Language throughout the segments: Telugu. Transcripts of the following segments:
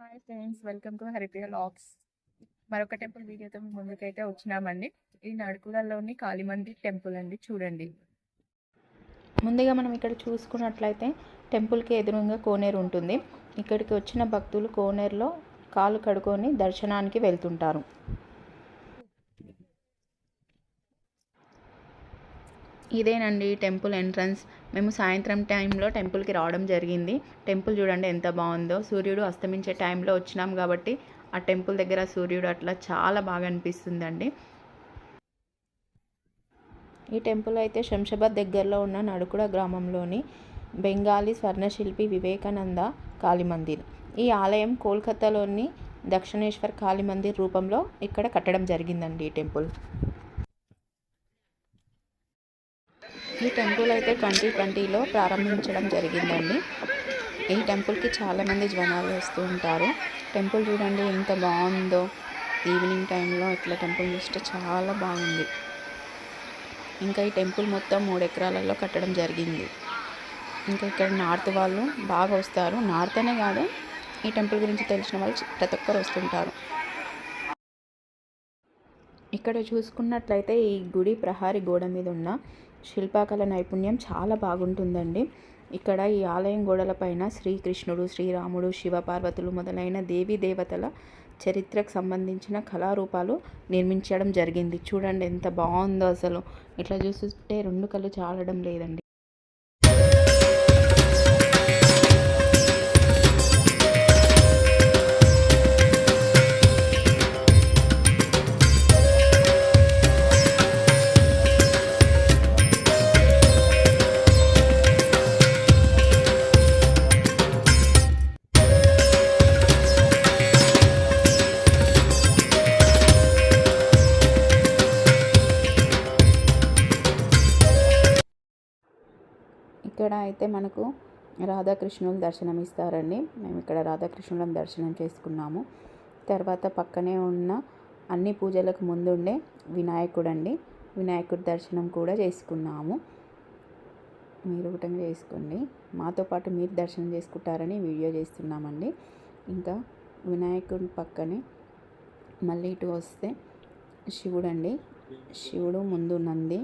Hi friends welcome to Haripriya vlogs మరొక టెంపుల్ వీడియోతో మీ ముందుకైతే వచ్చినామండి. ఇది నడుకులలోని కాళీమంది టెంపుల్ అండి చూడండి. ముందుగా మనం ఇక్కడ చూసుకున్నట్లయితే టెంపుల్కి ఎదురుగా కోనేరు ఉంటుంది. ఇక్కడికి వచ్చిన భక్తులు కోనేరులో కాలు కడుకొని దర్శనానికి వెళ్తుంటారు. ఇదేనండి టెంపుల్ ఎంట్రన్స్. మేము సాయంత్రం టైంలో టెంపుల్కి రావడం జరిగింది. టెంపుల్ చూడండి ఎంత బాగుందో. సూర్యుడు అస్తమించే టైంలో వచ్చినాం కాబట్టి ఆ టెంపుల్ దగ్గర సూర్యుడు అట్లా చాలా బాగా అనిపిస్తుందండి. ఈ టెంపుల్ అయితే శంషాబాద్ దగ్గరలో ఉన్న నడుకుడ గ్రామంలోని బెంగాలీ స్వర్ణశిల్పి వివేకానంద కాళీ మందిర్. ఈ ఆలయం కోల్కతాలోని దక్షిణేశ్వర్ కాళీ మందిర్ రూపంలో ఇక్కడ కట్టడం జరిగిందండి ఈ టెంపుల్. ఈ టెంపుల్ అయితే ట్వంటీ ట్వంటీలో ప్రారంభించడం జరిగిందండి. ఈ టెంపుల్కి చాలామంది జనాలు వస్తూ ఉంటారు. టెంపుల్ చూడండి ఎంత బాగుందో. ఈవినింగ్ టైంలో ఇట్లా టెంపుల్ చూస్తే చాలా బాగుంది. ఇంకా ఈ టెంపుల్ మొత్తం మూడు ఎకరాలలో కట్టడం జరిగింది. ఇంకా ఇక్కడ నార్త్ వాళ్ళు బాగా వస్తారు. నార్త్ అనే కాదు ఈ టెంపుల్ గురించి తెలిసిన వాళ్ళు ప్రతి ఒక్కరు వస్తుంటారు. ఇక్కడ చూసుకున్నట్లయితే ఈ గుడి ప్రహారీ గోడ మీద ఉన్న శిల్పకళ నైపుణ్యం చాలా బాగుంటుందండి. ఇక్కడ ఈ ఆలయం గోడలపైన శ్రీకృష్ణుడు శ్రీరాముడు శివపార్వతులు మొదలైన దేవీ దేవతల చరిత్రకు సంబంధించిన కళారూపాలు నిర్మించడం జరిగింది. చూడండి ఎంత బాగుందో అసలు. ఇట్లా చూస్తుంటే రెండు కళ్ళు చాలడం లేదండి. ఇక్కడ అయితే మనకు రాధాకృష్ణులు దర్శనం ఇస్తారండి మేము ఇక్కడ రాధాకృష్ణులను దర్శనం చేసుకున్నాము. తర్వాత పక్కనే ఉన్న అన్ని పూజలకు ముందుండే వినాయకుడు అండి వినాయకుడి దర్శనం కూడా చేసుకున్నాము. మీరు కూడా చేసుకోండి. మాతో పాటు మీరు దర్శనం చేసుకుంటారని వీడియో చేస్తున్నామండి. ఇంకా వినాయకుడి పక్కనే మళ్ళీ ఇటు వస్తే శివుడు అండి శివుడు ముందు నంది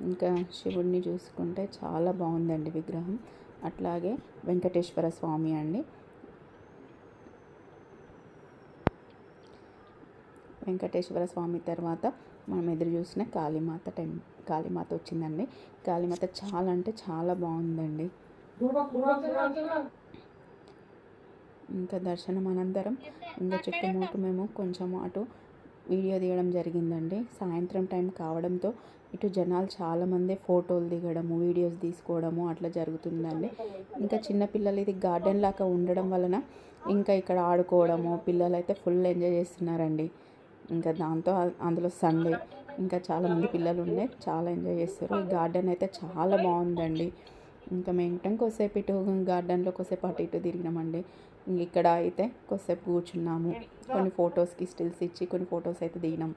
ఇంకా శివుడిని చూసుకుంటే చాలా బాగుందండి విగ్రహం. అట్లాగే వెంకటేశ్వర స్వామి అండి. వెంకటేశ్వర స్వామి తర్వాత మనం ఎదురు చూసిన కాళీమాత టెం కాళీమాత వచ్చిందండి. కాళీమాత చాలా అంటే చాలా బాగుందండి. ఇంకా దర్శనం అనంతరం ఇంకా చుట్టుముట్టు మేము కొంచెం అటు వీడియో దిగడం జరిగిందండి. సాయంత్రం టైం కావడంతో ఇటు జనాలు చాలామంది ఫోటోలు దిగడము వీడియోస్ తీసుకోవడము అట్లా జరుగుతుందండి. ఇంకా చిన్నపిల్లలు ఇది గార్డెన్ లాగా ఉండడం వలన ఇంకా ఇక్కడ ఆడుకోవడము పిల్లలు అయితే ఫుల్ ఎంజాయ్ చేస్తున్నారండి. ఇంకా దాంతో అందులో సండే ఇంకా చాలామంది పిల్లలు ఉండే చాలా ఎంజాయ్ చేస్తారు. ఈ గార్డెన్ అయితే చాలా బాగుందండి. ఇంకా మేము కొద్దిసేపు ఇటు గార్డెన్లో కొద్దిసేపు అటు ఇటు తిరిగినామండి. ఇక్కడ అయితే కొద్దిసేపు కూర్చున్నాము. కొన్ని ఫొటోస్కి స్టిల్స్ ఇచ్చి కొన్ని ఫొటోస్ అయితే దిగినాం.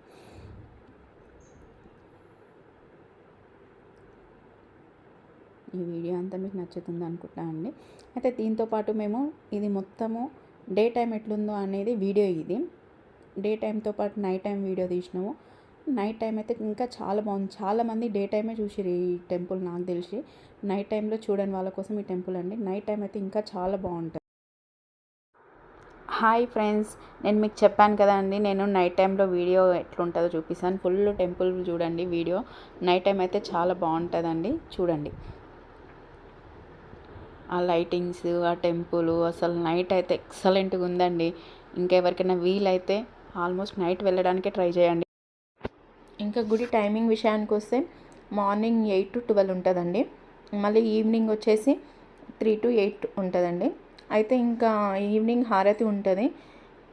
ఈ వీడియో అంతా మీకు నచ్చుతుంది అనుకుంటా అండి. అయితే దీంతో పాటు మేము ఇది మొత్తము డే టైం ఎట్లుందో అనేది వీడియో ఇది. డే టైంతో పాటు నైట్ టైం వీడియో తీసినాము. నైట్ టైం అయితే ఇంకా చాలా బాగుంది. చాలామంది డే టైమే చూసిరు ఈ టెంపుల్ నాకు తెలిసి. నైట్ టైంలో చూడని వాళ్ళ కోసం ఈ టెంపుల్ అండి. నైట్ టైం అయితే ఇంకా చాలా బాగుంటుంది. హాయ్ ఫ్రెండ్స్ నేను మీకు చెప్పాను కదండి నేను నైట్ టైంలో వీడియో ఎట్లుంటుందో చూపిస్తాను. ఫుల్ టెంపుల్ చూడండి వీడియో. నైట్ టైం అయితే చాలా బాగుంటుందండి. చూడండి. ఆ లైటింగ్స్ ఆ టెంపుల్ అసలు నైట్ అయితే ఎక్సలెంట్గా ఉందండి. ఇంకెవరికైనా వీలైతే ఆల్మోస్ట్ నైట్ వెళ్ళడానికే ట్రై చేయండి. ఇంకా గుడి టైమింగ్ విషయానికి వస్తే మార్నింగ్ ఎయిట్ టు ట్వెల్వ్ ఉంటుందండి. మళ్ళీ ఈవినింగ్ వచ్చేసి త్రీ టు ఎయిట్ ఉంటుందండి. అయితే ఇంకా ఈవినింగ్ హారతి ఉంటుంది.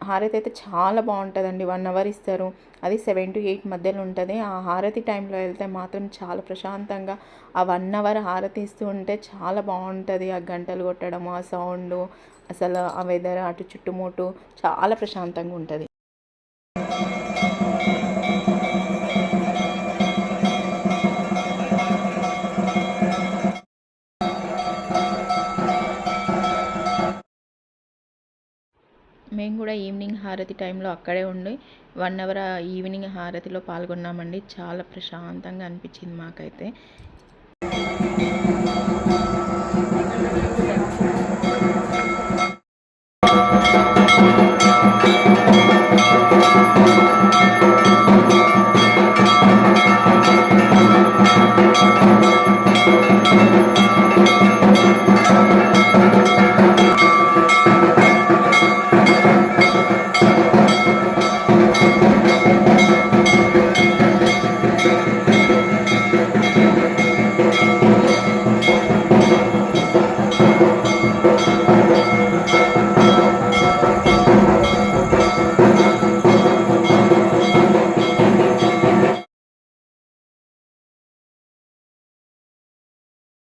హారతి అయితే చాలా బాగుంటుందండి. వన్ అవర్ ఇస్తారు. అది సెవెన్ టు ఎయిట్ మధ్యలో ఉంటుంది. ఆ హారతి టైంలో వెళ్తే మాత్రం చాలా ప్రశాంతంగా ఆ వన్ అవర్ హారతి ఇస్తూ ఉంటే చాలా బాగుంటుంది. ఆ గంటలు కొట్టడం ఆ సౌండ్ అసలు ఆ వెదర్ అటు చుట్టుముట్టు చాలా ప్రశాంతంగా ఉంటుంది. మేము కూడా ఈవినింగ్ హారతి టైంలో అక్కడే ఉండి వన్ అవర్ ఈవినింగ్ హారతిలో పాల్గొన్నామండి. చాలా ప్రశాంతంగా అనిపించింది మాకైతే. Música